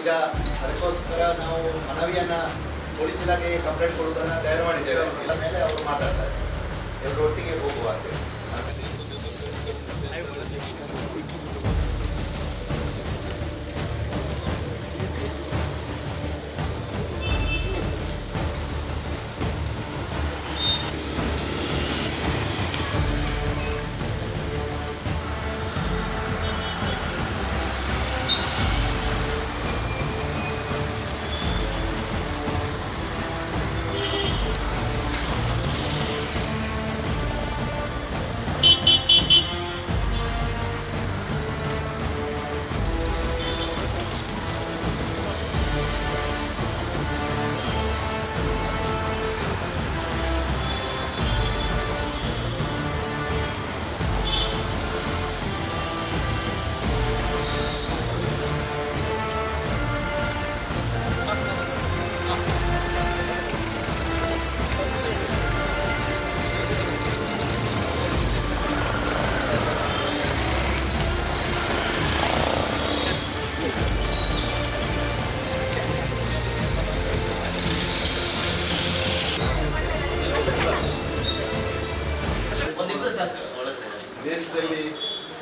ಈಗ ಅದಕ್ಕೋಸ್ಕರ ನಾವು ಮನವಿಯನ್ನು ಪೊಲೀಸ್ ಇಲಾಖೆಗೆ ಕಂಪ್ಲೇಂಟ್ ಕೊಡುವುದನ್ನು ತಯಾರು ಮಾಡಿದ್ದೇವೆ. ಇಲ್ಲ ಮೇಲೆ ಅವರು ಮಾತಾಡ್ತಾರೆ. ಎಲ್ಲರೊಟ್ಟಿಗೆ ಹೋಗುವ ಅಂತೇಳಿ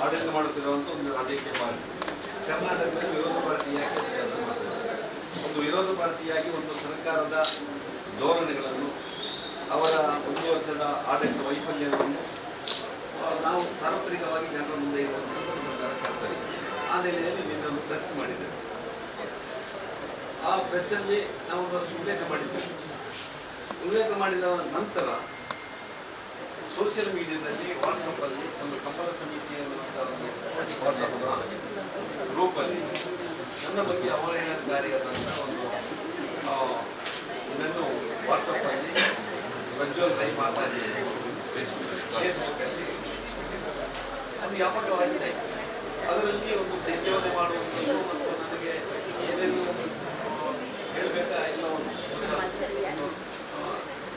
ಆಡಳಿತ ಮಾಡುತ್ತಿರುವಂಥ ಒಂದು ರಾಜಕೀಯ ಪಾರ್ಟಿ ಕರ್ನಾಟಕದಲ್ಲಿ ವಿರೋಧ ಪಾರ್ಟಿಯಾಗಿ ಕೆಲಸ ಮಾಡ್ತಾರೆ. ಒಂದು ವಿರೋಧ ಪಾರ್ಟಿಯಾಗಿ ಒಂದು ಸರ್ಕಾರದ ಧೋರಣೆಗಳನ್ನು, ಅವರ ಒಂದು ವರ್ಷದ ಆಡಳಿತ ವೈಫಲ್ಯವನ್ನು ನಾವು ಸಾರ್ವತ್ರಿಕವಾಗಿ ಜನರ ಮುಂದೆ ಇರುವಂಥದ್ದು ಪ್ರಕಾರ ಕರ್ತವ್ಯ ಆ ನೆಲೆಯಲ್ಲಿ ನಿನ್ನೊಂದು ಪ್ರೆಸ್ ಮಾಡಿದ್ದೇವೆ ಆ ಪ್ರೆಸ್ಸಲ್ಲಿ ನಾವು ಒಂದಷ್ಟು ಉಲ್ಲೇಖ ಮಾಡಿದ್ದೇವೆ ಉಲ್ಲೇಖ ಮಾಡಿದ ನಂತರ ಸೋಷಿಯಲ್ ಮೀಡಿಯಾದಲ್ಲಿ ವಾಟ್ಸಪ್ ಅಲ್ಲಿ ಒಂದು ಕಮಲ ಸಮಿತಿಯನ್ನು ವಾಟ್ಸಪ್ ಗ್ರೂಪಲ್ಲಿ ನನ್ನ ಬಗ್ಗೆ ಅವಹೇಳನಕಾರಿಯಾದಂಥ ಒಂದು ಇದನ್ನು ವಾಟ್ಸಪ್ಪಲ್ಲಿ ಪ್ರಜ್ವಲ್ ರೈ ಮಾತಾಡಿ ಫೇಸ್ಬುಕ್ ಅಲ್ಲಿ ಅದು ವ್ಯಾಪಕವಾಗಿದೆ. ಅದರಲ್ಲಿ ಒಂದು ತೇಜೋವಧೆ ಮಾಡುವಂಥದ್ದು ಮತ್ತು ನನಗೆ ಏನೇನು ಹೇಳಬೇಕಾ ಇಲ್ಲ ಒಂದು ಹೊಸ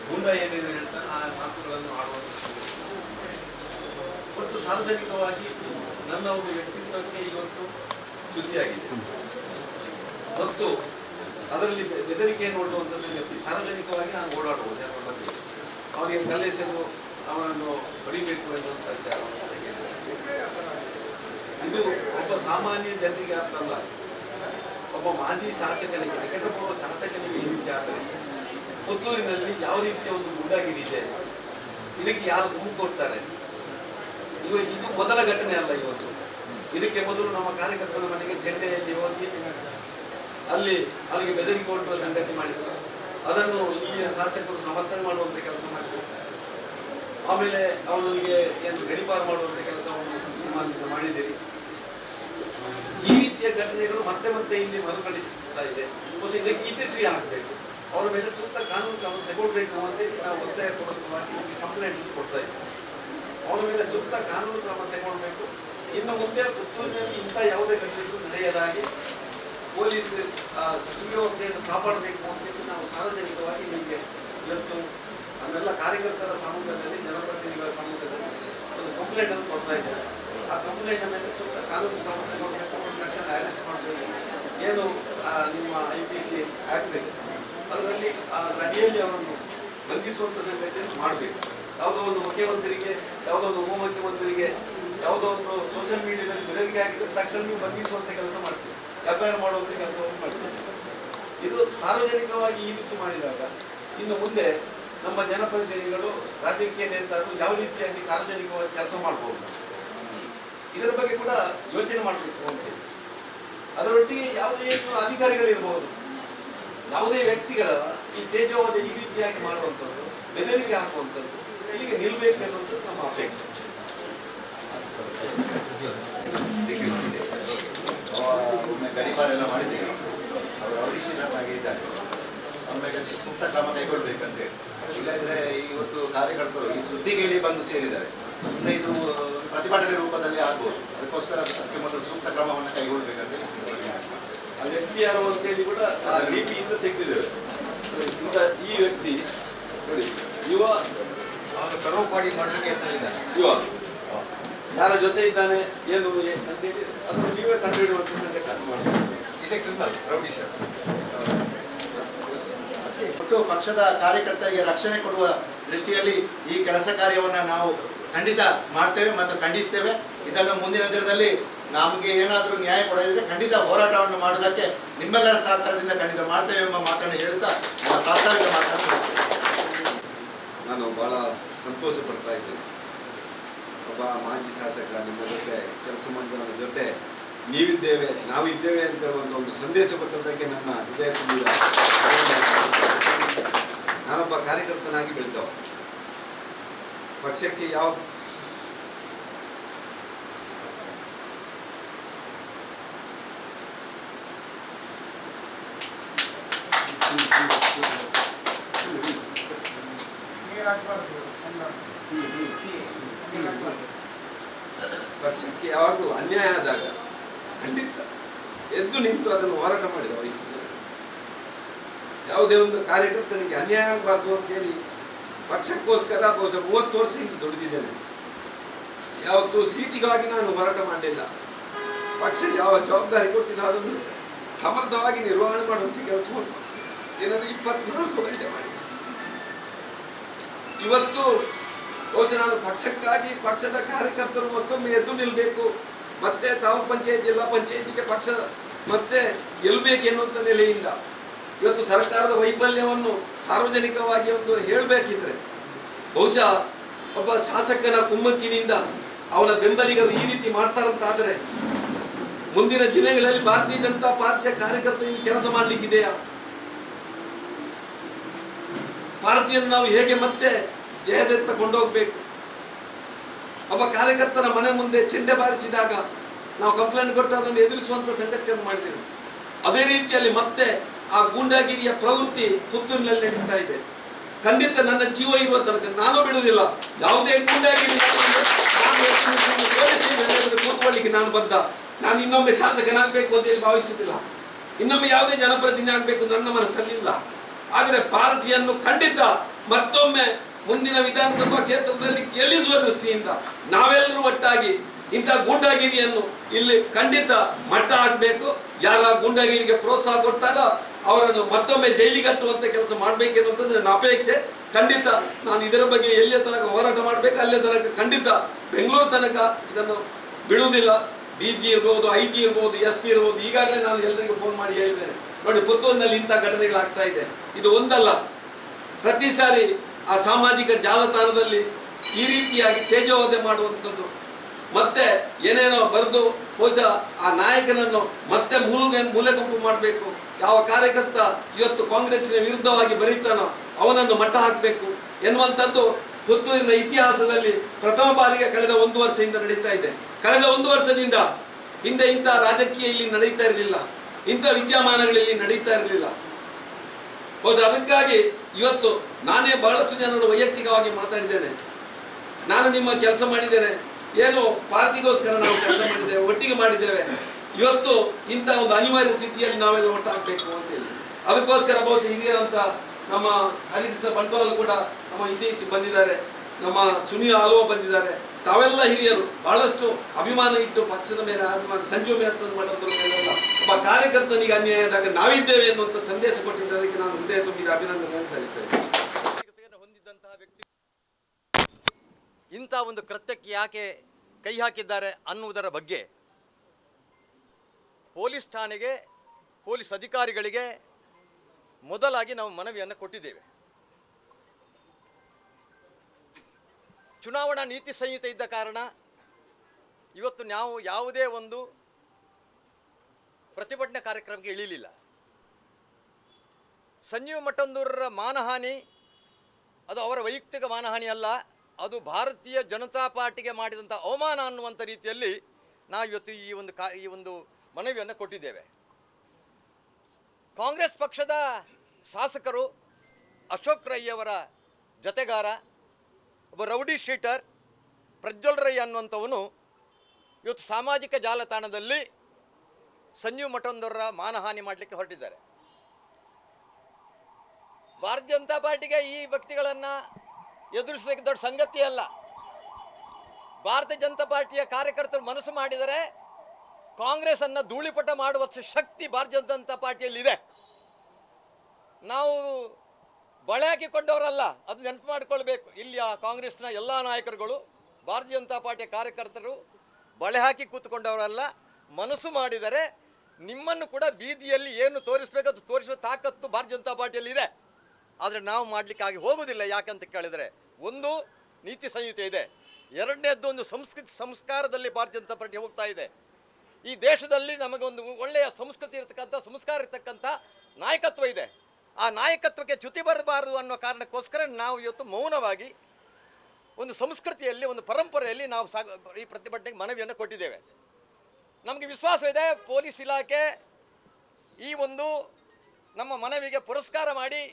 ಮುಂದೆ ಏನೇನು ಹೇಳ್ತಾನೆ ಆ ಮಾತುಗಳನ್ನು ಆಡುವಂಥದ್ದು. ಮತ್ತು ಸಾರ್ವಜನಿಕವಾಗಿ ನನ್ನ ಒಂದು ವ್ಯಕ್ತಿತ್ವಕ್ಕೆ ಇವತ್ತು ಚ್ಯುತಿಯಾಗಿದೆ. ಮತ್ತು ಅದರಲ್ಲಿ ಬೆದರಿಕೆ ನೋಡುವಂಥ ಸಂಗತಿ, ಸಾರ್ವಜನಿಕವಾಗಿ ನಾನು ಓಡಾಡಬಹುದು ಜನರ ಬಗ್ಗೆ? ಅವನಿಗೆ ಕಲಿಸಲು ಅವನನ್ನು ಹೊಡಿಬೇಕು ಎನ್ನುವಂಥ ವಿಚಾರ ಇದು ಒಬ್ಬ ಸಾಮಾನ್ಯ ಜನರಿಗೆ ಅಲ್ಲ. ಒಬ್ಬ ಮಾಜಿ ಶಾಸಕನಿಗೆ, ನಿಕಟಪೂರ್ವ ಶಾಸಕನಿಗೆ ಈ ರೀತಿ ಆದರೆ ಪುತ್ತೂರಿನಲ್ಲಿ ಯಾವ ರೀತಿಯ ಒಂದು ಗುಂಡಾಗಿರಿ ಇದೆ? ಇದಕ್ಕೆ ಯಾರು ಕೊಡ್ತಾರೆ? ಇವ ಇದು ಮೊದಲ ಘಟನೆ ಅಲ್ಲ ಇವತ್ತು. ಇದಕ್ಕೆ ಮೊದಲು ನಮ್ಮ ಕಾರ್ಯಕರ್ತರ ಮನೆಗೆ ಜಂಟೆಯಲ್ಲಿ ಹೋಗಿ ಅಲ್ಲಿ ಅವರಿಗೆ ಬೆದರಿಕೆ ಕೊಡುವ ಸಂಗತಿ ಮಾಡಿದ್ರು. ಅದನ್ನು ಇಲ್ಲಿಯ ಶಾಸಕರು ಸಮರ್ಥನೆ ಮಾಡುವಂತ ಕೆಲಸ ಮಾಡಿದ್ರು. ಆಮೇಲೆ ಅವನಿಗೆ ಏನು ಗಡಿಪಾರು ಮಾಡುವಂತ ಕೆಲಸವನ್ನು ಮಾಡಿ- ಮಾಡಿದ್ದೀರಿ. ಈ ರೀತಿಯ ಘಟನೆಗಳು ಮತ್ತೆ ಮತ್ತೆ ಇಲ್ಲಿ ಮರುಕಳಿಸ್ತಾ ಇದೆ. ಇದಕ್ಕೆ ಇತಿಶ್ರೀ ಹಾಕಬೇಕು ಅವರ ಮೇಲೆ ಸೂಕ್ತ ಕಾನೂನು ಕ್ರಮ ತಗೊಳ್ಬೇಕು ಅಂತ ನಾವು ಒತ್ತಾಯ ಕೊಡೋದು ಮಾಡಿ ಕಂಪ್ಲೇಂಟ್ ಕೊಡ್ತಾ ಇದ್ದೀವಿ. ಅವರ ಮೇಲೆ ಸೂಕ್ತ ಕಾನೂನು ಕ್ರಮ ತಗೊಳ್ಬೇಕು ಇನ್ನು ಮುಂದೆ ಪುತ್ತೂರಿನಲ್ಲಿ ಇಂಥ ಯಾವುದೇ ಘಟನೆಗಳು ನಡೆಯದಾಗಿ ಪೊಲೀಸ್ ಸುವ್ಯವಸ್ಥೆಯನ್ನು ಕಾಪಾಡಬೇಕು ಅಂತೇಳಿ ನಾವು ಸಾರ್ವಜನಿಕವಾಗಿ ನಿಮಗೆ ಇವತ್ತು ನಮ್ಮೆಲ್ಲ ಕಾರ್ಯಕರ್ತರ ಸಮ್ಮುಖದಲ್ಲಿ ಜನಪ್ರತಿನಿಧಿಗಳ ಸಮ್ಮುಖದಲ್ಲಿ ಒಂದು ಕಂಪ್ಲೇಂಟ್ ಅನ್ನು ಕೊಡ್ತಾ ಇದ್ದೇವೆ. ಆ ಕಂಪ್ಲೇಂಟ್ ಮೇಲೆ ಸೂಕ್ತ ಕಾನೂನು ಕ್ರಮ ತಗೊಳ್ಬೇಕು ಅಂತ ತಕ್ಷಣ ಅರೆಸ್ಟ್ ಮಾಡಬೇಕು. ಏನು ನಿಮ್ಮ ಐ ಪಿ ಸಿ ಆ್ಯಕ್ಟ್ ಇದೆ. ಅದರಲ್ಲಿ, ಆ ರಡಿಯಲ್ಲಿ ಅವರನ್ನು ಬಂಧಿಸುವಂಥ ಸಂಗತಿಯನ್ನು ಮಾಡಬೇಕು. ಯಾವುದೋ ಒಂದು ಮುಖ್ಯಮಂತ್ರಿಗೆ, ಯಾವುದೋ ಒಂದು ಉಪಮುಖ್ಯಮಂತ್ರಿಗೆ, ಯಾವುದೋ ಒಂದು ಸೋಷಿಯಲ್ ಮೀಡಿಯಾದಲ್ಲಿ ಬೆದರಿಕೆ ಆಗಿದ್ದರೆ ತಕ್ಷಣ ನೀವು ಬಂಧಿಸುವಂಥ ಕೆಲಸ ಮಾಡ್ತೀವಿ ಎಫ್ ಐ ಆರ್ ಮಾಡುವಂಥ ಕೆಲಸವನ್ನು ಮಾಡ್ತೀವಿ ಇದು ಸಾರ್ವಜನಿಕವಾಗಿ ಈ ರೀತಿ ಮಾಡಿದಾಗ, ಇನ್ನು ಮುಂದೆ ನಮ್ಮ ಜನಪ್ರತಿನಿಧಿಗಳು ರಾಜಕೀಯ ನೇತಾರರು ಯಾವ ರೀತಿಯಾಗಿ ಸಾರ್ವಜನಿಕವಾಗಿ ಕೆಲಸ ಮಾಡಬಹುದು ಇದರ ಬಗ್ಗೆ ಕೂಡ ಯೋಚನೆ ಮಾಡಬೇಕು ಅಂತೇಳಿ ಅದರೊಟ್ಟಿಗೆ ಯಾವುದೇ ಅಧಿಕಾರಿಗಳಿರ್ಬೋದು. ಯಾವುದೇ ವ್ಯಕ್ತಿಗಳ ಈ ತೇಜೋವಧೆ ಈ ರೀತಿಯಾಗಿ ಮಾಡುವಂಥದ್ದು, ಬೆದರಿಕೆ ಹಾಕುವಂಥದ್ದು ಇಲ್ಲಿಗೆ ನಿಲ್ಬೇಕು ಅನ್ನೋದು ನಮ್ಮ ಅಪೇಕ್ಷೆ. ಗಡಿಪಾರೆಲ್ಲ ಮಾಡಿದ್ದೀವಿ. ಅವರು ಅಡಿಷನಲ್ ಇದ್ದಾರೆ ಅವ್ರ ಮೇಲೆ ಸೂಕ್ತ ಕ್ರಮ ಕೈಗೊಳ್ಬೇಕಂತೇಳಿ. ಇಲ್ಲದ್ರೆ ಇವತ್ತು ಕಾರ್ಯಕರ್ತರು ಈ ಸುದ್ದಿ ಕೇಳಿ ಬಂದು ಸೇರಿದ್ದಾರೆ. ಮುಂದೆ ಇದು ಪ್ರತಿಭಟನೆ ರೂಪದಲ್ಲಿ ಆಗ್ಬೋದು. ಅದಕ್ಕೋಸ್ಕರ ಅದಕ್ಕೆ ಮೊದಲು ಸೂಕ್ತ ಕ್ರಮವನ್ನು ಕೈಗೊಳ್ಬೇಕಂತೇಳಿ ಆ ವ್ಯಕ್ತಿ ಯಾರು ಅಂತೇಳಿ ಕೂಡ ಆ ಲಿಪಿಯಿಂದ ತೆಗೆದಿದ್ದೇವೆ. ಈ ವ್ಯಕ್ತಿ ನೋಡಿ ಯುವ ಅವನು ಕರವು ಪಾಡಿ ಮಾಡಲಿಕ್ಕೆ ಹೆಸರಿದ್ದಾನೆ ಯಾರ ಜೊತೆ ಇದ್ದಾನೆ ಏನು ಅಂತೇಳಿ ಅದನ್ನು ನೀವೇ ಅದು ಮಾಡಿ ಇದೇ ಕ್ರಿಮಿನಲ್ ಒಟ್ಟು ಪಕ್ಷದ ಕಾರ್ಯಕರ್ತರಿಗೆ ರಕ್ಷಣೆ ಕೊಡುವ ದೃಷ್ಟಿಯಲ್ಲಿ ಈ ಕೆಲಸ ಕಾರ್ಯವನ್ನು ನಾವು ಖಂಡಿತ ಮಾಡ್ತೇವೆ ಮತ್ತು ಖಂಡಿಸ್ತೇವೆ. ಇದನ್ನು ಮುಂದಿನ ದಿನದಲ್ಲಿ ನಮಗೆ ಏನಾದರೂ ನ್ಯಾಯ ಕೊಡೋದಿದ್ರೆ ಖಂಡಿತ ಹೋರಾಟವನ್ನು ಮಾಡೋದಕ್ಕೆ ನಿಮ್ಮೆಲ್ಲರ ಸಹಕಾರದಿಂದ ಖಂಡಿತ ಮಾಡ್ತೇವೆ ಎಂಬ ಮಾತನ್ನು ಹೇಳುತ್ತಾ ಪ್ರಾಸ್ತಾವಿಕ ಮಾತನ್ನು ನಾನು ಭಾಳ ಸಂತೋಷ ಪಡ್ತಾ ಇದ್ದೀನಿ ಒಬ್ಬ ಮಾಜಿ ಶಾಸಕ ನಿಮ್ಮ ಜೊತೆ, ಕೆಲಸ ಮಾಡಿದವರ ಜೊತೆ, ನೀವಿದ್ದೇವೆ ನಾವಿದ್ದೇವೆ ಅಂತ ಹೇಳುವಂಥ ಒಂದು ಸಂದೇಶ ಕೊಟ್ಟದ್ದಕ್ಕೆ ನನ್ನ ಹೃದಯ ತುಂಬಿದ. ನಾನೊಬ್ಬ ಕಾರ್ಯಕರ್ತನಾಗಿ ಬೆಳೆದವ ಪಕ್ಷಕ್ಕೆ ಯಾವ ಪಕ್ಷಕ್ಕೆ ಯಾವಾಗಲೂ ಅನ್ಯಾಯ ಆದಾಗ ಖಂಡಿತ ಎದ್ದು ನಿಂತು ಅದನ್ನು ಹೋರಾಟ ಮಾಡಿದ ಇಷ್ಟು ದಿನ ಯಾವುದೇ ಒಂದು ಕಾರ್ಯಕರ್ತನಿಗೆ ಅನ್ಯಾಯ ಆಗಬಾರ್ದು ಅಂತೇಳಿ ಪಕ್ಷಕ್ಕೋಸ್ಕರ ಬಹುಶಃ ಮೂವತ್ತು ವರ್ಷ ಹಿಂದೆ ದುಡಿದಿದ್ದೇನೆ. ಯಾವತ್ತು ಸೀಟಿಗಾಗಿ ನಾನು ಹೋರಾಟ ಮಾಡಲಿಲ್ಲ. ಪಕ್ಷ ಯಾವ ಜವಾಬ್ದಾರಿ ಕೊಟ್ಟಿದ್ದು ಅದನ್ನು ಸಮರ್ಥವಾಗಿ ನಿರ್ವಹಣೆ ಮಾಡುವಂಥ ಕೆಲಸ ಮಾಡಿ ಏನಂದ್ರೆ ಇಪ್ಪತ್ನಾಲ್ಕು ಗಂಟೆ ಮಾಡಿ ಇವತ್ತು ಬಹುಶಃ ನಾನು ಪಕ್ಷಕ್ಕಾಗಿ, ಪಕ್ಷದ ಕಾರ್ಯಕರ್ತರು ಮತ್ತೊಮ್ಮೆ ಎದ್ದು ನಿಲ್ಲಬೇಕು ಮತ್ತೆ ತಾಲೂಕ್ ಪಂಚಾಯತ್ ಜಿಲ್ಲಾ ಪಂಚಾಯತಿಗೆ ಪಕ್ಷ ಮತ್ತೆ ಗೆಲ್ಲಬೇಕೆನ್ನುವಂಥ ನೆಲೆಯಿಂದ. ಇವತ್ತು ಸರ್ಕಾರದ ವೈಫಲ್ಯವನ್ನು ಸಾರ್ವಜನಿಕವಾಗಿ ಒಂದು ಹೇಳಬೇಕಿದ್ರೆ, ಬಹುಶಃ ಒಬ್ಬ ಶಾಸಕನ ಕುಮ್ಮಕ್ಕಿನಿಂದ ಅವನ ಬೆಂಬಲಿಗರು ಈ ರೀತಿ ಮಾಡ್ತಾರಂತಾದರೆ, ಮುಂದಿನ ದಿನಗಳಲ್ಲಿ ಭಾರತೀಯ ಜನತಾ ಪಾರ್ಟಿಯ ಕಾರ್ಯಕರ್ತ ಇಲ್ಲಿ ಕೆಲಸ ಮಾಡಲಿಕ್ಕಿದೆಯಾ? ಪಾರ್ಟಿಯನ್ನು ನಾವು ಹೇಗೆ ಮತ್ತೆ ಜಯದತ್ತ ಕೊಂಡೋಗ್ಬೇಕು. ಒಬ್ಬ ಕಾರ್ಯಕರ್ತನ ಮನೆ ಮುಂದೆ ಚೆಂಡೆ ಬಾರಿಸಿದಾಗ ನಾವು ಕಂಪ್ಲೇಂಟ್ ಕೊಟ್ಟು ಅದನ್ನು ಎದುರಿಸುವಂತ ಸಂಗತಿಯನ್ನು ಮಾಡಿದ್ದೇವೆ. ಅದೇ ರೀತಿಯಲ್ಲಿ ಮತ್ತೆ ಆ ಗೂಂಡಾಗಿರಿಯ ಪ್ರವೃತ್ತಿ ಪುತ್ತೂರಿನಲ್ಲಿ ನಡೀತಾ ಇದೆ. ಖಂಡಿತ ನನ್ನ ಜೀವ ಇರುವ ತನಕ ನಾನು ಬಿಡುವುದಿಲ್ಲ. ಯಾವುದೇ ಗೂಂಡಾಗಿರಿ ಕೂತ್ಕೊಳ್ಳಿಕ್ಕೆ ನಾನು ಬಂದ. ನಾನು ಇನ್ನೊಮ್ಮೆ ಶಾಸಕನಾಗಬೇಕು ಅಂತ ಹೇಳಿ ಭಾವಿಸುತ್ತಿಲ್ಲ ಇನ್ನೊಮ್ಮೆ ಯಾವುದೇ ಜನಪ್ರತಿನಿಧಿ ಆಗಬೇಕು ನನ್ನ ಮನಸ್ಸಲ್ಲಿಲ್ಲ. ಆದರೆ ಪಾರ್ಟಿಯನ್ನು ಖಂಡಿತ ಮತ್ತೊಮ್ಮೆ ಮುಂದಿನ ವಿಧಾನಸಭಾ ಕ್ಷೇತ್ರದಲ್ಲಿ ಗೆಲ್ಲಿಸುವ ದೃಷ್ಟಿಯಿಂದ ನಾವೆಲ್ಲರೂ ಒಟ್ಟಾಗಿ ಇಂಥ ಗೂಂಡಾಗಿರಿಯನ್ನು ಇಲ್ಲಿ ಖಂಡಿತ ಮಟ್ಟ ಹಾಕಬೇಕು. ಯಾರ ಗೂಂಡಾಗಿರಿಗೆ ಪ್ರೋತ್ಸಾಹ ಕೊಡ್ತಾರೋ ಅವರನ್ನು ಮತ್ತೊಮ್ಮೆ ಜೈಲಿಗೆ ಕಟ್ಟುವಂತ ಕೆಲಸ ಮಾಡಬೇಕೆನ್ನುವಂಥದ್ದು ನನ್ನ ಅಪೇಕ್ಷೆ. ಖಂಡಿತ ನಾನು ಇದರ ಬಗ್ಗೆ ಎಲ್ಲಿಯ ತನಕ ಹೋರಾಟ ಮಾಡಬೇಕು, ಅಲ್ಲಿಯ ತನಕ ಖಂಡಿತ ಬೆಂಗಳೂರು ತನಕ ಇದನ್ನು ಬಿಡುವುದಿಲ್ಲ. ಡಿ ಜಿ ಇರ್ಬೋದು ಐ ಜಿ ಇರ್ಬೋದು ಎಸ್ ಪಿ ಇರ್ಬೋದು, ಈಗಾಗಲೇ ನಾನು ಎಲ್ಲರಿಗೂ ಫೋನ್ ಮಾಡಿ ಹೇಳಿದ್ದೇನೆ. ನೋಡಿ, ಪುತ್ತೂರಿನಲ್ಲಿ ಇಂಥ ಘಟನೆಗಳಾಗ್ತಾ ಇದೆ. ಇದು ಒಂದಲ್ಲ. ಪ್ರತಿ ಸಾರಿ ಆ ಸಾಮಾಜಿಕ ಜಾಲತಾಣದಲ್ಲಿ ಈ ರೀತಿಯಾಗಿ ತೇಜೋವಧೆ ಮಾಡುವಂಥದ್ದು. ಮತ್ತೆ ಏನೇನೋ ಬರೆದು ಬಹುಶಃ ಆ ನಾಯಕನನ್ನು ಮತ್ತೆ ಮೂಲಗ ಮೂಲೆಗುಂಪು ಮಾಡಬೇಕು. ಯಾವ ಕಾರ್ಯಕರ್ತ ಇವತ್ತು ಕಾಂಗ್ರೆಸ್ಸಿನ ವಿರುದ್ಧವಾಗಿ ಬರೀತಾನೋ ಅವನನ್ನು ಮಟ್ಟ ಹಾಕಬೇಕು ಎನ್ನುವಂಥದ್ದು ಪುತ್ತೂರಿನ ಇತಿಹಾಸದಲ್ಲಿ ಪ್ರಥಮ ಬಾರಿಗೆ ಕಳೆದ ಒಂದು ವರ್ಷದಿಂದ ನಡೀತಾ ಇದೆ. ಕಳೆದ ಒಂದು ವರ್ಷದಿಂದ ಹಿಂದೆ ಇಂಥ ರಾಜಕೀಯ ಇಲ್ಲಿ ನಡೀತಾ ಇರಲಿಲ್ಲ. ಇಂಥ ವಿದ್ಯಮಾನಗಳಲ್ಲಿ ನಡೀತಾ ಇರಲಿಲ್ಲ. ಬಹುಶಃ ಅದಕ್ಕಾಗಿ ಇವತ್ತು ನಾನೇ ಬಹಳಷ್ಟು ಜನರು ವೈಯಕ್ತಿಕವಾಗಿ ಮಾತಾಡಿದ್ದೇನೆ. ನಾನು ನಿಮ್ಮ ಕೆಲಸ ಮಾಡಿದ್ದೇನೆ. ಏನು ಪಾರ್ಟಿಗೋಸ್ಕರ ನಾವು ಕೆಲಸ ಮಾಡಿದ್ದೇವೆ, ಒಟ್ಟಿಗೆ ಮಾಡಿದ್ದೇವೆ. ಇವತ್ತು ಇಂಥ ಒಂದು ಅನಿವಾರ್ಯ ಸ್ಥಿತಿಯಲ್ಲಿ ನಾವೆಲ್ಲ ಒಟ್ಟಾಗಬೇಕು ಅಂತೇಳಿ ಅದಕ್ಕೋಸ್ಕರ ಬಹುಶಃ ಹಿರಿಯರಂತ ನಮ್ಮ ಹರಿಕೃಷ್ಣ ಬಂಟ್ವಾಲ್ ಕೂಡ ನಮ್ಮ ಹಿತೈಷಿ ಬಂದಿದ್ದಾರೆ. ನಮ್ಮ ಸುನೀಲ್ ಆಲುವ ಬಂದಿದ್ದಾರೆ. ತಾವೆಲ್ಲ ಹಿರಿಯರು, ಬಹಳಷ್ಟು ಅಭಿಮಾನ ಇಟ್ಟು ಪಕ್ಷದ ಮೇಲೆ ಅಭಿಮಾನ ಸಂಜೀವ ಮೇಲೆ ಮಾಡೋದ್ರ ಮೇಲೆಲ್ಲ ಕಾರ್ಯಕರ್ತನಿಗೆ ಅನ್ಯಾಯ ಆದಾಗ ನಾವಿದ್ದೇವೆ ಎನ್ನುವಂತ ಸಂದೇಶ ಕೊಟ್ಟಿದ್ದಕ್ಕೆ ನಾನು ಹೃದಯ ತುಂಬಿದ ಅಭಿನಂದನೆ ಸಲ್ಲಿಸ್ತೇನೆ. ಮಾನಸಿಕತೆಯನ್ನು ವ್ಯಕ್ತಿ ಇಂಥ ಒಂದು ಕೃತ್ಯಕ್ಕೆ ಯಾಕೆ ಕೈ ಹಾಕಿದ್ದಾರೆ ಅನ್ನುವುದರ ಬಗ್ಗೆ ಪೊಲೀಸ್ ಠಾಣೆಗೆ, ಪೊಲೀಸ್ ಅಧಿಕಾರಿಗಳಿಗೆ ಮೊದಲಾಗಿ ನಾವು ಮನವಿಯನ್ನು ಕೊಟ್ಟಿದ್ದೇವೆ. ಚುನಾವಣಾ ನೀತಿ ಸಂಹಿತೆ ಇದ್ದ ಕಾರಣ ಇವತ್ತು ನಾವು ಯಾವುದೇ ಒಂದು ಪ್ರತಿಭಟನೆ ಕಾರ್ಯಕ್ರಮಕ್ಕೆ ಇಳಿಲಿಲ್ಲ. ಸಂಜೀವ್ ಮಠಂದೂರರ ಮಾನಹಾನಿ, ಅದು ಅವರ ವೈಯಕ್ತಿಕ ಮಾನಹಾನಿ ಅಲ್ಲ, ಅದು ಭಾರತೀಯ ಜನತಾ ಪಾರ್ಟಿಗೆ ಮಾಡಿದಂಥ ಅವಮಾನ ಅನ್ನುವಂಥ ರೀತಿಯಲ್ಲಿ ನಾವು ಇವತ್ತು ಈ ಒಂದು ಕಾ, ಈ ಒಂದು ಮನವಿಯನ್ನು ಕೊಟ್ಟಿದ್ದೇವೆ. ಕಾಂಗ್ರೆಸ್ ಪಕ್ಷದ ಶಾಸಕರು ಅಶೋಕ್ ರೈ ಅವರ ಜತೆಗಾರ, ಒಬ್ಬ ರೌಡಿ ಶೀಟರ್ ಪ್ರಜ್ವಲ್ ರೈ ಅನ್ನುವಂಥವನು ಇವತ್ತು ಸಾಮಾಜಿಕ ಜಾಲತಾಣದಲ್ಲಿ ಸಂಜೀವ್ ಮಠಂದವರ ಮಾನಹಾನಿ ಮಾಡಲಿಕ್ಕೆ ಹೊರಟಿದ್ದಾರೆ. ಭಾರತೀಯ ಜನತಾ ಪಾರ್ಟಿಗೆ ಈ ವ್ಯಕ್ತಿಗಳನ್ನು ಎದುರಿಸಲಿಕ್ಕೆ ದೊಡ್ಡ ಸಂಗತಿ ಅಲ್ಲ. ಭಾರತೀಯ ಜನತಾ ಪಾರ್ಟಿಯ ಕಾರ್ಯಕರ್ತರು ಮನಸ್ಸು ಮಾಡಿದರೆ ಕಾಂಗ್ರೆಸ್ ಅನ್ನ ಧೂಳಿಪಟ ಮಾಡುವಷ್ಟು ಶಕ್ತಿ ಭಾರತೀಯ ಜನತಾ ಪಾರ್ಟಿಯಲ್ಲಿ ಇದೆ ನಾವು ಬಳೆ ಹಾಕಿಕೊಂಡವರಲ್ಲ, ಅದು ನೆನಪು ಮಾಡಿಕೊಳ್ಬೇಕು. ಆ ಕಾಂಗ್ರೆಸ್ನ ಎಲ್ಲ ನಾಯಕರುಗಳು, ಭಾರತೀಯ ಜನತಾ ಪಾರ್ಟಿಯ ಕಾರ್ಯಕರ್ತರು ಬಳೆ ಹಾಕಿ ಕೂತ್ಕೊಂಡವರಲ್ಲ, ಮನಸ್ಸು ಮಾಡಿದರೆ ನಿಮ್ಮನ್ನು ಕೂಡ ಬೀದಿಯಲ್ಲಿ ಏನು ತೋರಿಸ್ಬೇಕು ಅದು ತೋರಿಸುವ ತಾಕತ್ತು ಭಾರತೀಯ ಜನತಾ ಪಾರ್ಟಿಯಲ್ಲಿ ಇದೆ. ಆದರೆ ನಾವು ಮಾಡಲಿಕ್ಕಾಗಿ ಹೋಗೋದಿಲ್ಲ ಯಾಕಂತ ಕೇಳಿದರೆ ಒಂದು ನೀತಿ ಸಂಹಿತೆ ಇದೆ. ಎರಡನೇದ್ದು ಒಂದು ಸಂಸ್ಕೃತಿ ಸಂಸ್ಕಾರದಲ್ಲಿ ಭಾರತೀಯ ಜನತಾ ಪಾರ್ಟಿ ಹೋಗ್ತಾ ಇದೆ. ಈ ದೇಶದಲ್ಲಿ ನಮಗೊಂದು ಒಳ್ಳೆಯ ಸಂಸ್ಕೃತಿ ಇರತಕ್ಕಂಥ, ಸಂಸ್ಕಾರ ಇರತಕ್ಕಂಥ ನಾಯಕತ್ವ ಇದೆ. ಆ ನಾಯಕತ್ವಕ್ಕೆ ಚ್ಯುತಿ ಬರಬಾರದು ಅನ್ನೋ ಕಾರಣಕ್ಕೋಸ್ಕರ ನಾವು ಇವತ್ತು ಮೌನವಾಗಿ ಒಂದು ಸಂಸ್ಕೃತಿಯಲ್ಲಿ, ಒಂದು ಪರಂಪರೆಯಲ್ಲಿ ನಾವು ಸಾಗ ಈ ಪ್ರತಿಭಟನೆಗೆ ಮನವಿಯನ್ನು ಕೊಟ್ಟಿದ್ದೇವೆ. ನಮಗೆ ವಿಶ್ವಾಸವಿದೆ, ಪೊಲೀಸ್ ಇಲಾಖೆ ಈ ಒಂದು ನಮ್ಮ ಮನವಿಗೆ ಪುರಸ್ಕಾರ ಮಾಡಿ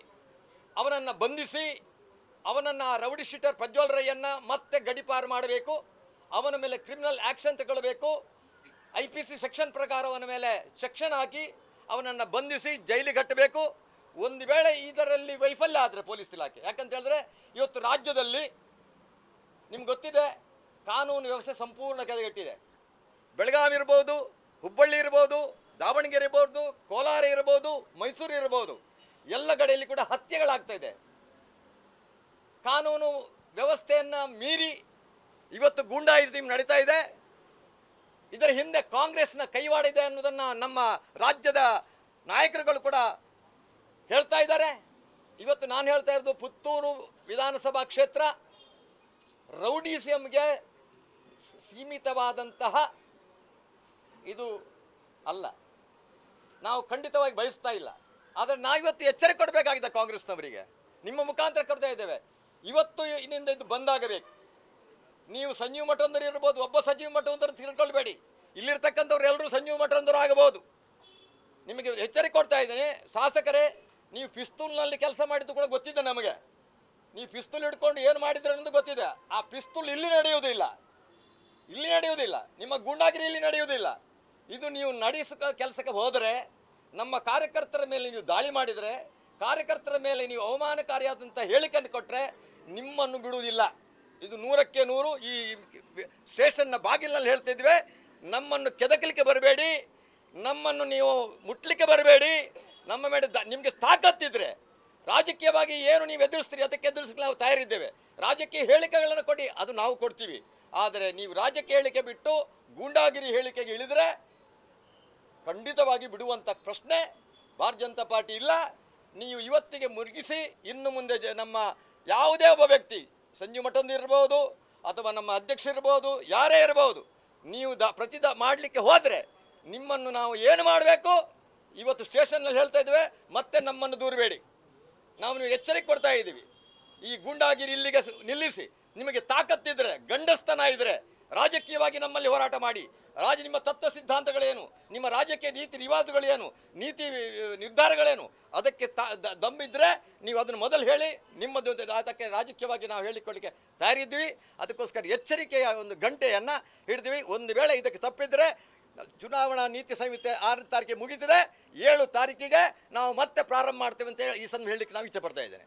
ಅವನನ್ನು ಬಂಧಿಸಿ, ಅವನನ್ನು ರೌಡಿ ಶೀಟರ್ ಪ್ರಜ್ವಲ್ ರೈಯನ್ನು ಮತ್ತೆ ಗಡಿಪಾರು ಮಾಡಬೇಕು, ಅವನ ಮೇಲೆ ಕ್ರಿಮಿನಲ್ ಆ್ಯಕ್ಷನ್ ತಗೊಳ್ಬೇಕು ಐ ಪಿ ಸಿ ಸೆಕ್ಷನ್ ಪ್ರಕಾರ ಅವನ ಮೇಲೆ ಸೆಕ್ಷನ್ ಹಾಕಿ ಅವನನ್ನು ಬಂಧಿಸಿ ಜೈಲಿಗೆ ಕಟ್ಟಬೇಕು. ಒಂದು ವೇಳೆ ಇದರಲ್ಲಿ ವೈಫಲ್ಯ ಆದರೆ ಪೊಲೀಸ್ ಇಲಾಖೆ. ಯಾಕಂತ ಹೇಳಿದ್ರೆ ಇವತ್ತು ರಾಜ್ಯದಲ್ಲಿ ನಿಮ್ಗೆ ಗೊತ್ತಿದೆ, ಕಾನೂನು ವ್ಯವಸ್ಥೆ ಸಂಪೂರ್ಣ ಕೆಳಗೆಟ್ಟಿದೆ ಬೆಳಗಾವಿ ಇರ್ಬೋದು, ಹುಬ್ಬಳ್ಳಿ ಇರ್ಬೋದು, ದಾವಣಗೆರೆ ಇರ್ಬೋದು, ಕೋಲಾರ ಇರ್ಬೋದು, ಮೈಸೂರು ಇರ್ಬೋದು, ಎಲ್ಲ ಕಡೆಯಲ್ಲಿ ಕೂಡ ಹತ್ಯೆಗಳಾಗ್ತಾ ಇದೆ. ಕಾನೂನು ವ್ಯವಸ್ಥೆಯನ್ನು ಮೀರಿ ಇವತ್ತು ಗೂಂಡಾಯಿಸಮ್ ನಡೀತಾ ಇದೆ. ಇದರ ಹಿಂದೆ ಕಾಂಗ್ರೆಸ್ನ ಕೈವಾಡ ಇದೆ ಅನ್ನೋದನ್ನು ನಮ್ಮ ರಾಜ್ಯದ ನಾಯಕರುಗಳು ಕೂಡ ಹೇಳ್ತಾ ಇದ್ದಾರೆ. ಇವತ್ತು ನಾನು ಹೇಳ್ತಾ ಇರೋದು ಪುತ್ತೂರು ವಿಧಾನಸಭಾ ಕ್ಷೇತ್ರ ರೌಡಿಸಿಯಂಗೆ ಸೀಮಿತವಾದಂತಹ ಇದು ಅಲ್ಲ. ನಾವು ಖಂಡಿತವಾಗಿ ಬಯಸ್ತಾ ಇಲ್ಲ. ಆದರೆ ನಾವಿವತ್ತು ಎಚ್ಚರಿಕೆ ಕೊಡಬೇಕಾಗಿದೆ ಕಾಂಗ್ರೆಸ್ನವರಿಗೆ. ನಿಮ್ಮ ಮುಖಾಂತರ ಕೊಡ್ತಾ ಇದ್ದೇವೆ. ಇವತ್ತು ಇನ್ನಿಂದ ಇದು ಬಂದಾಗಬೇಕು. ನೀವು ಸಂಜೀವ ಮಠಂದರು ಇರ್ಬೋದು, ಒಬ್ಬ ಸಂಜೀವ್ ಮಠಂದರು ತಿಳ್ಕೊಳ್ಬೇಡಿ. ಇಲ್ಲಿರ್ತಕ್ಕಂಥವ್ರು ಎಲ್ಲರೂ ಸಂಜೀವ್ ಮಠಂದರು ಆಗಬಹುದು. ನಿಮಗೆ ಎಚ್ಚರಿಕೆ ಕೊಡ್ತಾ ಇದ್ದೇನೆ. ಶಾಸಕರೇ, ನೀವು ಪಿಸ್ತೂಲ್ನಲ್ಲಿ ಕೆಲಸ ಮಾಡಿದ್ದು ಕೂಡ ಗೊತ್ತಿದೆ ನಮಗೆ. ನೀವು ಪಿಸ್ತೂಲ್ ಹಿಡ್ಕೊಂಡು ಏನು ಮಾಡಿದ್ರೆ ಅನ್ನೋದು ಗೊತ್ತಿದೆ. ಆ ಪಿಸ್ತೂಲ್ ಇಲ್ಲಿ ನಡೆಯುವುದಿಲ್ಲ. ಇಲ್ಲಿ ನಡೆಯುವುದಿಲ್ಲ. ನಿಮ್ಮ ಗೂಂಡಾಗಿರಿ ಇಲ್ಲಿ ನಡೆಯುವುದಿಲ್ಲ. ಇದು ನೀವು ನಡೆಸಕ ಕೆಲಸಕ್ಕೆ ಹೋದರೆ, ನಮ್ಮ ಕಾರ್ಯಕರ್ತರ ಮೇಲೆ ನೀವು ದಾಳಿ ಮಾಡಿದರೆ, ಕಾರ್ಯಕರ್ತರ ಮೇಲೆ ನೀವು ಅವಮಾನಕಾರಿಯಾದಂಥ ಹೇಳಿಕೆಯನ್ನು ಕೊಟ್ಟರೆ ನಿಮ್ಮನ್ನು ಬಿಡುವುದಿಲ್ಲ. ಇದು ನೂರಕ್ಕೆ ನೂರು, ಈ ಸ್ಟೇಷನ್ನ ಬಾಗಿಲಿನಲ್ಲಿ ಹೇಳ್ತಿದ್ವಿ ನಮ್ಮನ್ನು ಕೆದಕಲಿಕ್ಕೆ ಬರಬೇಡಿ, ನಮ್ಮನ್ನು ನೀವು ಮುಟ್ಲಿಕ್ಕೆ ಬರಬೇಡಿ, ನಮ್ಮ ಮೇಲೆ ದ, ನಿಮಗೆ ತಾಕತ್ತಿದ್ರೆ ರಾಜಕೀಯವಾಗಿ ಏನು ನೀವು ಎದುರಿಸ್ತೀರಿ, ಅದಕ್ಕೆ ಎದುರಿಸಲಿಕ್ಕೆ ನಾವು ತಯಾರಿದ್ದೇವೆ. ರಾಜಕೀಯ ಹೇಳಿಕೆಗಳನ್ನು ಕೊಡಿ, ಅದು ನಾವು ಕೊಡ್ತೀವಿ. ಆದರೆ ನೀವು ರಾಜಕೀಯ ಹೇಳಿಕೆ ಬಿಟ್ಟು ಗೂಂಡಾಗಿರಿ ಹೇಳಿಕೆಗೆ ಇಳಿದ್ರೆ ಖಂಡಿತವಾಗಿ ಬಿಡುವಂಥ ಪ್ರಶ್ನೆ. ಭಾರತೀಯ ಜನತಾ ಪಾರ್ಟಿ ಇಲ್ಲ. ನೀವು ಇವತ್ತಿಗೆ ಮುರುಗಿಸಿ ಇನ್ನು ಮುಂದೆ ನಮ್ಮ ಯಾವುದೇ ಒಬ್ಬ ವ್ಯಕ್ತಿ ಸಂಜೀವ್ ಮಠಂದು ಇರ್ಬೋದು, ಅಥವಾ ನಮ್ಮ ಅಧ್ಯಕ್ಷ ಇರ್ಬೋದು, ಯಾರೇ ಇರ್ಬೋದು, ನೀವು ದ, ಪ್ರತಿದ, ಮಾಡಲಿಕ್ಕೆ ಹೋದರೆ ನಿಮ್ಮನ್ನು ನಾವು ಏನು ಮಾಡಬೇಕು? ಇವತ್ತು ಸ್ಟೇಷನ್ನಲ್ಲಿ ಹೇಳ್ತಾ ಇದ್ದೇವೆ, ಮತ್ತೆ ನಮ್ಮನ್ನು ದೂರಬೇಡಿ. ನಾವು ನೀವು ಎಚ್ಚರಿಕೆ ಕೊಡ್ತಾ ಇದ್ದೀವಿ. ಈ ಗೂಂಡಾಗಿರಿ ಇಲ್ಲಿಗೆ ನಿಲ್ಲಿಸಿ. ನಿಮಗೆ ತಾಕತ್ತಿದ್ರೆ ಗಂಡಸ್ತನ ಇದ್ರೆ ರಾಜಕೀಯವಾಗಿ ನಮ್ಮಲ್ಲಿ ಹೋರಾಟ ಮಾಡಿ ರಾಜ, ನಿಮ್ಮ ತತ್ವ ಸಿದ್ಧಾಂತಗಳೇನು? ನಿಮ್ಮ ರಾಜಕೀಯ ನೀತಿ ರಿವಾಜುಗಳೇನು? ನೀತಿ ನಿರ್ಧಾರಗಳೇನು? ಅದಕ್ಕೆ ತ ದಮ್ಮಿದ್ರೆ ನೀವು ಅದನ್ನು ಮೊದಲು ಹೇಳಿ, ನಿಮ್ಮದು ಅದಕ್ಕೆ ರಾಜಕೀಯವಾಗಿ ನಾವು ಹೇಳಿಕೊಳ್ಳಿಕ್ಕೆ ತಯಾರಿದ್ವಿ ಅದಕ್ಕೋಸ್ಕರ ಎಚ್ಚರಿಕೆಯ ಒಂದು ಗಂಟೆಯನ್ನು ಹಿಡಿದ್ವಿ. ಒಂದು ವೇಳೆ ಇದಕ್ಕೆ ತಪ್ಪಿದ್ರೆ ಚುನಾವಣಾ ನೀತಿ ಸಂಹಿತೆ ಆರು ತಾರೀಕಿಗೆ ಮುಗಿದಿದೆ. ಏಳು ತಾರೀಕಿಗೆ ನಾವು ಮತ್ತೆ ಪ್ರಾರಂಭ ಮಾಡ್ತೇವೆ ಅಂತ ಹೇಳಿ ಈ ಸಂದರ್ಭ ಹೇಳಲಿಕ್ಕೆ ನಾವು ಇಚ್ಛೆ ಪಡ್ತಾ ಇದ್ದೇನೆ.